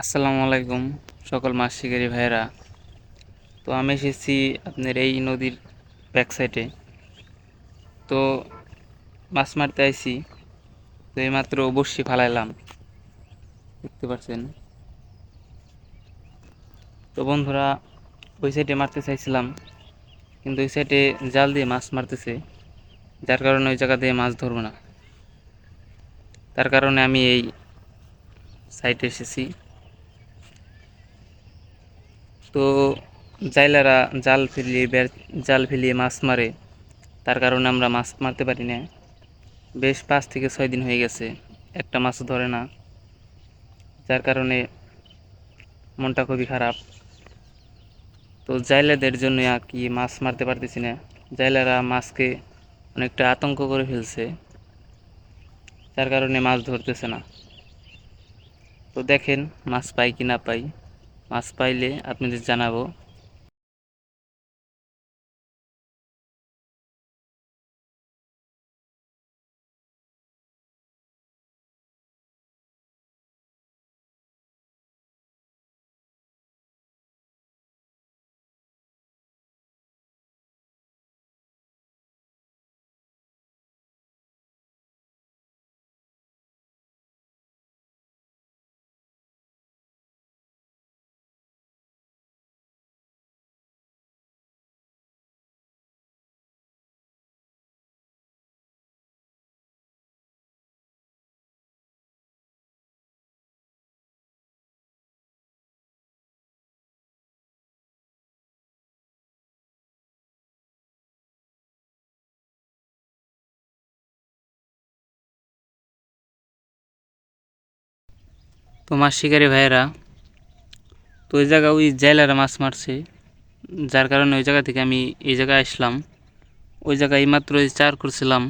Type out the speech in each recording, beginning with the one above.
আসসালামু আলাইকুম, সকল মাছ শিকারী ভাইয়েরা। তো আমি এসেছি আপনার এই নদীর ব্যাক সাইডে তো মাছ মারতে আইছি, তো এইমাত্র বসি ফালাইলাম, দেখতে পাচ্ছেন তো বন্ধুরা, ওই সাইডে মারতে চাইছিলাম, কিন্তু ওই সাইডে জাল দিয়ে মাছ মারতেছে, যার কারণে ওই জায়গা দিয়ে মাছ ধরবো না। তার কারণে আমি এই সাইটে এসেছি। তো জাইলারা জাল ফেলিয়ে জাল ফেলিয়ে মাছ মারে। তার কারণে আমরা মাছ মারতে পারি না। বেশ পাঁচ থেকে ছয় দিন হয়ে গেছে, একটা মাছ ধরে না। যার কারণে মনটা খুবই খারাপ। তো জাইলাদের জন্য আর কি মাছ মারতে পারতেছি না। জাইলারা মাছকে অনেকটা আতঙ্ক করে ফেলছে, যার কারণে মাছ ধরতেছে না। তো দেখেন মাছ পাই কি না পাই। মাছ পাইলে আপনাদের জানাব। তো মাছ শিকারি ভাইয়েরা, তো ওই জায়গা ওই জেলারা মাছ মারছে। যার কারণে ওই জায়গা থেকে আমি এই জায়গায় আসলাম। ওই জায়গায় এইমাত্র চার করছিলাম,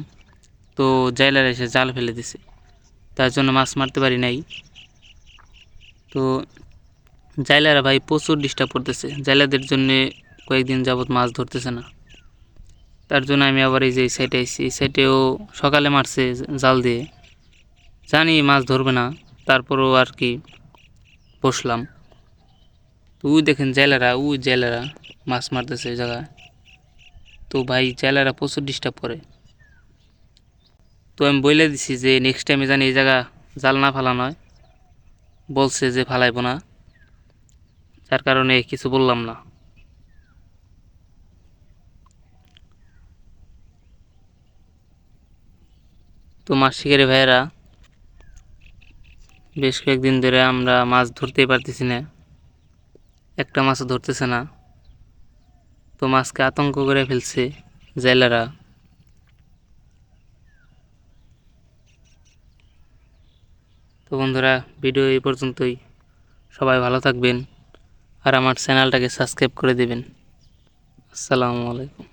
তো জেলার এসে জাল ফেলে দিছে। তার জন্য মাছ মারতে পারি নাই। তো জাইলারা ভাই প্রচুর ডিস্টার্ব করতেছে। জাইলাদের জন্য কয়েকদিন যাবৎ মাছ ধরতেছে না। তার জন্য আমি আবার এই যে সাইডে আইছি। এই সাইডেও সকালে মারছে জাল দিয়ে। জানি মাছ ধরবে না। তারপরও আর কি বসলাম। তো ওই দেখেন জেলেরা ওই জেলেরা মাছ মারতেছে ওই জায়গায়। তো ভাই জেলেরা প্রচুর ডিস্টার্ব করে। তো আমি বলে দিছি যে নেক্সট টাইমে জানি এই জায়গা জাল না ফালানো নয়। বলছে যে ফালাইব না। যার কারণে কিছু বললাম না। তো মাছ শিকারি ভাইয়েরা বেশ কয়েকদিন ধরে আমরা মাছ ধরতেই পারতেছি না। একটা মাছও ধরতেছে না। তো মাছকে আতঙ্ক করে ফেলছে জেলেরা। তো বন্ধুরা, ভিডিও এই পর্যন্তই। সবাই ভালো থাকবেন আর আমার চ্যানেলটাকে সাবস্ক্রাইব করে দেবেন। আসসালামু আলাইকুম।